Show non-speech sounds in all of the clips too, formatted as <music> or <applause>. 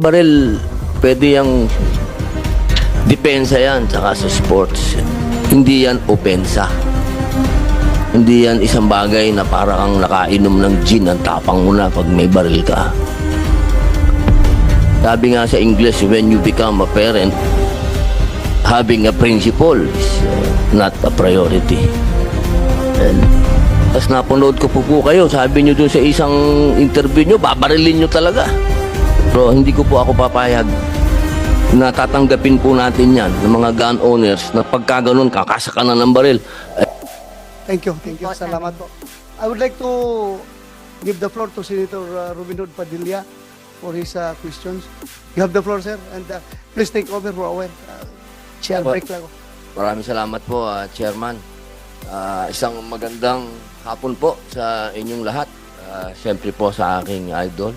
Baril, pwede yung depensa yan, tsaka sa sports. Hindi yan opensa. Hindi yan isang bagay na para kang nakainom ng gin, ang tapang mo na pag may baril ka. Sabi nga sa English, when you become a parent, having a principle is not a priority. And, tapos napanood ko po po kayo, sabi nyo dun sa isang interview nyo, babarilin nyo talaga. Pero hindi ko po ako papayag na tatanggapin po natin yan ng mga gun owners na pagka ganun, kakasaka na ng baril. Thank you, thank you. Salamat po. I would like to give the floor to Senator uh, Hood Padilla for his uh, questions. You have the floor, sir, and uh, please take over for our uh, chair break lang. ako. Maraming salamat po, ah, Chairman. Ah, isang magandang hapon po sa inyong lahat. Ah, Siyempre po sa aking idol,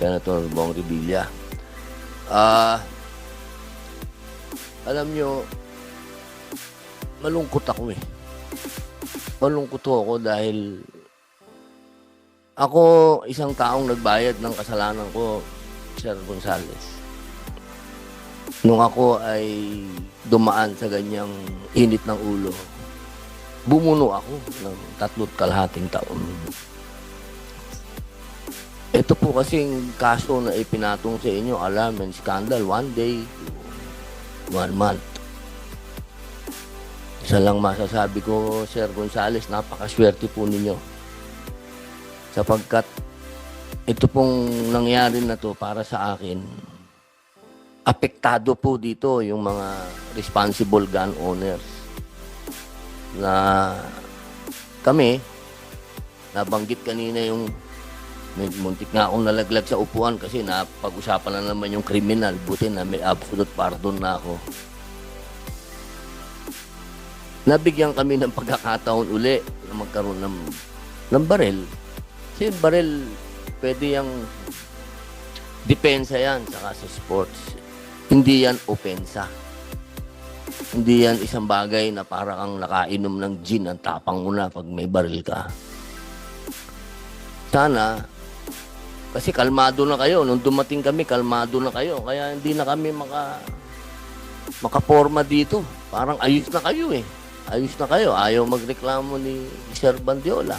Senator Bong Revilla. Ah, alam nyo, malungkot ako eh. Malungkot ako dahil ako isang taong nagbayad ng kasalanan ko, Sir Gonzales nung ako ay dumaan sa ganyang init ng ulo, bumuno ako ng tatlot kalahating taon. Ito po kasing kaso na ipinatong sa inyo, alarm and scandal, one day one month. Isa lang masasabi ko, Sir Gonzales, napakaswerte po ninyo. Sapagkat ito pong nangyari na to para sa akin, apektado po dito yung mga responsible gun owners na kami nabanggit kanina yung may muntik nga akong nalaglag sa upuan kasi napag-usapan na naman yung kriminal buti na may absolute pardon na ako nabigyan kami ng pagkakataon uli na magkaroon ng ng baril kasi yung baril pwede yung depensa yan saka sa sports hindi yan opensa. Hindi yan isang bagay na para kang nakainom ng gin, ang tapang mo na pag may baril ka. Sana, kasi kalmado na kayo. Nung dumating kami, kalmado na kayo. Kaya hindi na kami maka, makaporma dito. Parang ayos na kayo eh. Ayos na kayo. Ayaw magreklamo ni Sir Bandiola.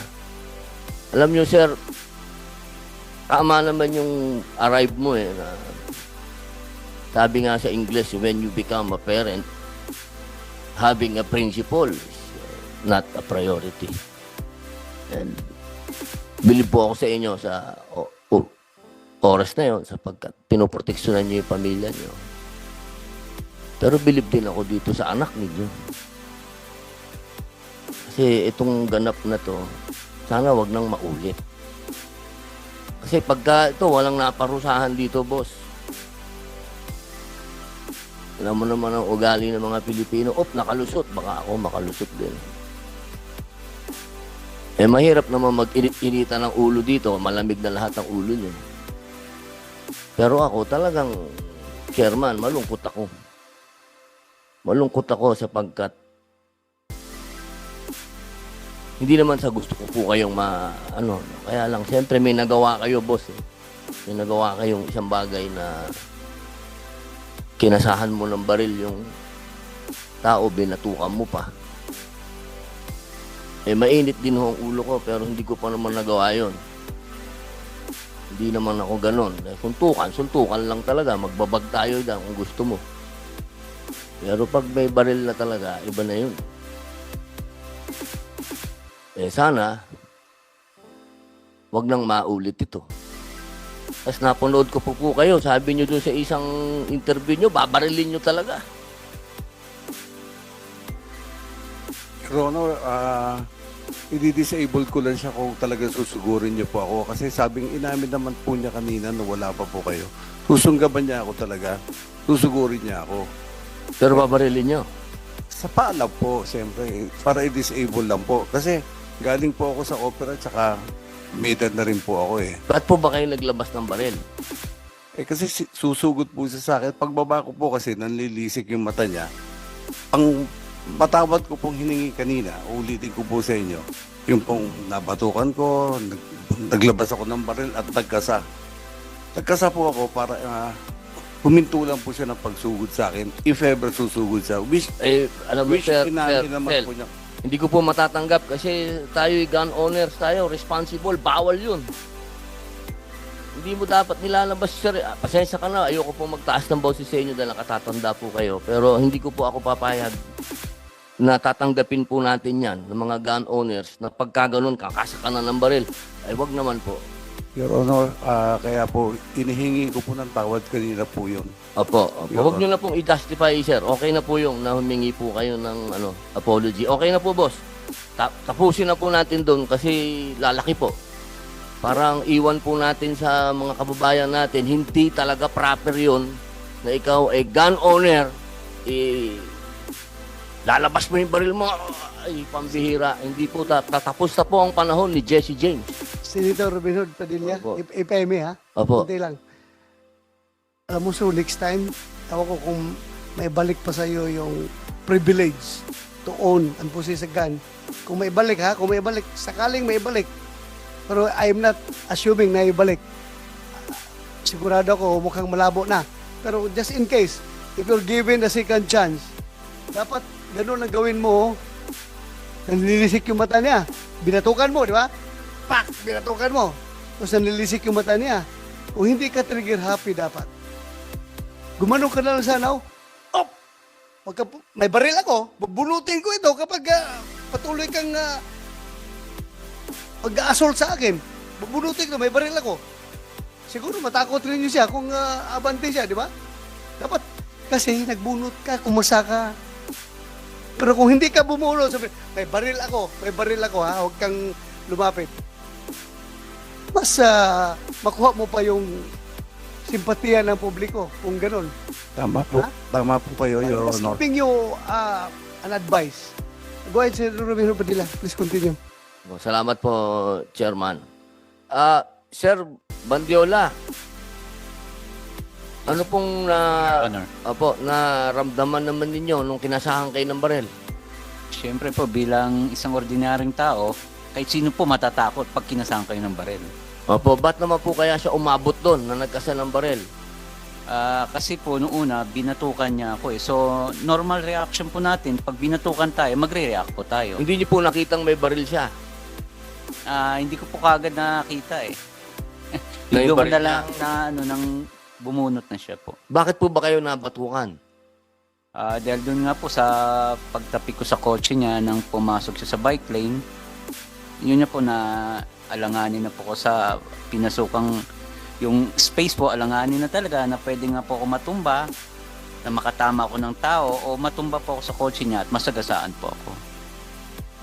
Alam nyo, Sir, tama naman yung arrive mo eh. Na, sabi nga sa English, when you become a parent, having a principle is uh, not a priority. And bilib po ako sa inyo sa o, o- oras na yon sapagkat pinoproteksyonan niyo yung pamilya niyo. Pero bilib din ako dito sa anak ninyo. Kasi itong ganap na to, sana wag nang maulit. Kasi pagka ito, walang naparusahan dito, boss. Alam mo naman ang ugali ng mga Pilipino, op, nakalusot. Baka ako makalusot din. Eh, mahirap naman mag-inita ng ulo dito. Malamig na lahat ng ulo niyo. Pero ako talagang, chairman, malungkot ako. Malungkot ako sapagkat hindi naman sa gusto ko po kayong ma, ano, kaya lang, siyempre may nagawa kayo, boss. Eh. May nagawa kayong isang bagay na kinasahan mo ng baril yung tao, binatukan mo pa. Eh, mainit din ho ang ulo ko, pero hindi ko pa naman nagawa yon. Hindi naman ako ganon. Eh, suntukan, suntukan lang talaga. Magbabag tayo dyan kung gusto mo. Pero pag may baril na talaga, iba na yun. Eh, sana, wag nang maulit ito. Tapos napanood ko po po kayo, sabi nyo dun sa isang interview nyo, babarilin nyo talaga. Your Honor, ah, i-disable ko lang siya kung talagang susugurin niyo po ako. Kasi sabing inamin naman po niya kanina na wala pa po kayo. Susunggaban niya ako talaga. Susugurin niya ako. Pero babarilin nyo. Sa paalam po, siyempre, para i-disable lang po. Kasi galing po ako sa opera tsaka may edad na rin po ako eh. Ba't po ba kayo naglabas ng baril? Eh kasi si- susugod po siya sa akin. Pagbaba ko po kasi nanlilisik yung mata niya. Ang patawad ko pong hiningi kanina, ulitin ko po sa inyo, yung pong nabatukan ko, nag, naglabas ako ng baril at nagkasa. Nagkasa po ako para uh, huminto lang po siya ng pagsugod sa akin if ever susugod siya. Which, Eh, alam mo, which sir, sir, naman sir, po niya. hindi ko po matatanggap kasi tayo gun owners tayo, responsible, bawal yun. Hindi mo dapat nilalabas, sir. Ah, Pasensya ka na, ayoko po magtaas ng boses sa inyo dahil nakatatanda po kayo. Pero hindi ko po ako papayag na tatanggapin po natin yan ng mga gun owners na pagka ganun, kakasaka na ng baril. Ay, wag naman po. Your Honor, ah, kaya po, inihingi ko po ng tawad kanina po yun. Opo, opo. Your Huwag nyo na pong i-justify, sir. Okay na po yung na humingi po kayo ng ano, apology. Okay na po, boss. Ta- tapusin na po natin doon kasi lalaki po. Parang iwan po natin sa mga kababayan natin, hindi talaga proper yun na ikaw ay gun owner, eh, lalabas mo yung baril mo, ay, pambihira. Hindi po, ta- tatapos na po ang panahon ni Jesse James. Senator Robin Hood Padilla, Opo. if, if I may ha, Opo. Kunti lang. Alam mo, so next time, tawa ko kung may balik pa sa iyo yung privilege to own and possess a gun. Kung may balik ha, kung may balik, sakaling may balik. Pero I'm not assuming na ibalik. Sigurado ako, mukhang malabo na. Pero just in case, if you're given a second chance, dapat ganun ang gawin mo. Nanlilisik yung mata niya. Binatukan mo, di ba? Pak! Binatukan mo. Tapos nanlilisik yung mata niya. Kung hindi ka trigger happy dapat. Gumano ka na lang sana. oh. Op! Pagka, may baril ako, bubunutin ko ito kapag ah, patuloy kang uh, pag-assault sa akin. Bubunutin ko, may baril ako. Siguro matakot rin yun siya kung ah, abante siya, di ba? Dapat kasi nagbunot ka, kumasa ka. Pero kung hindi ka bumulot, sabi, may baril ako, may baril ako ha, huwag kang lumapit. Mas ah, makuha mo pa yung simpatiya ng publiko kung ganun. Tama po. Ha? Tama po kayo, Your Just Honor. giving you ah, an advice. Go ahead, Sir Romero Padilla. Please continue. Salamat po, Chairman. Ah, Sir Bandiola, ano pong na, Honor. opo, naramdaman naman ninyo nung kinasahan kayo ng baril? Siyempre po, bilang isang ordinaryong tao, kahit sino po matatakot pag kinasama kayo ng baril. Opo, ba't naman po kaya siya umabot doon na nagkasa ng baril? Ah, kasi po, noong una, binatukan niya ako eh. So, normal reaction po natin, pag binatukan tayo, magre-react po tayo. Hindi niyo po nakitang may baril siya. Ah, hindi ko po kagad nakakita eh. Na yung Bigyan ko baril na lang na, ano, nang bumunot na siya po. Bakit po ba kayo nabatukan? Ah, dahil doon nga po sa pagtapik ko sa kotse niya nang pumasok siya sa bike lane, yun niya po na alanganin na po ko sa pinasukang yung space po alanganin na talaga na pwede nga po ako matumba na makatama ako ng tao o matumba po ako sa kotse niya at masagasaan po ako.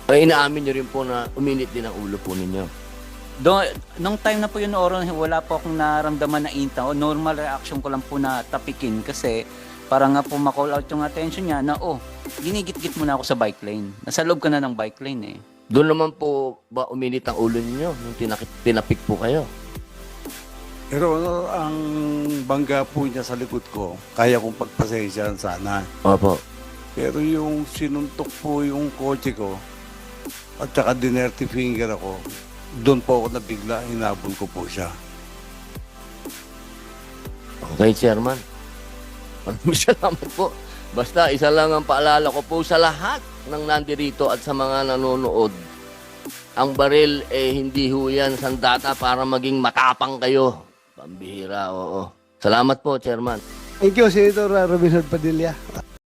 Ay, inaamin niyo rin po na uminit din ang ulo po ninyo. Do, nung time na po yun oron, wala po akong naramdaman na inta o normal reaction ko lang po na tapikin kasi para nga po ma-call out yung attention niya na oh, ginigit-git mo na ako sa bike lane. Nasa loob ka na ng bike lane eh. Doon naman po ba uminit ang ulo ninyo nung tinakip, tinapik po kayo? Pero Honor, ang bangga po niya sa likod ko, kaya kong pagpasensyahan sana. Opo. Pero yung sinuntok po yung kotse ko, at saka dinerty finger ako, doon po ako nabigla, hinabol ko po siya. Okay, Chairman. Maraming <laughs> salamat po. Basta isa lang ang paalala ko po sa lahat ng nandirito at sa mga nanonood. Ang baril eh hindi ho yan sandata para maging matapang kayo. Pambihira, oo. Salamat po, Chairman. Thank you, Senator Robin Hood Padilla.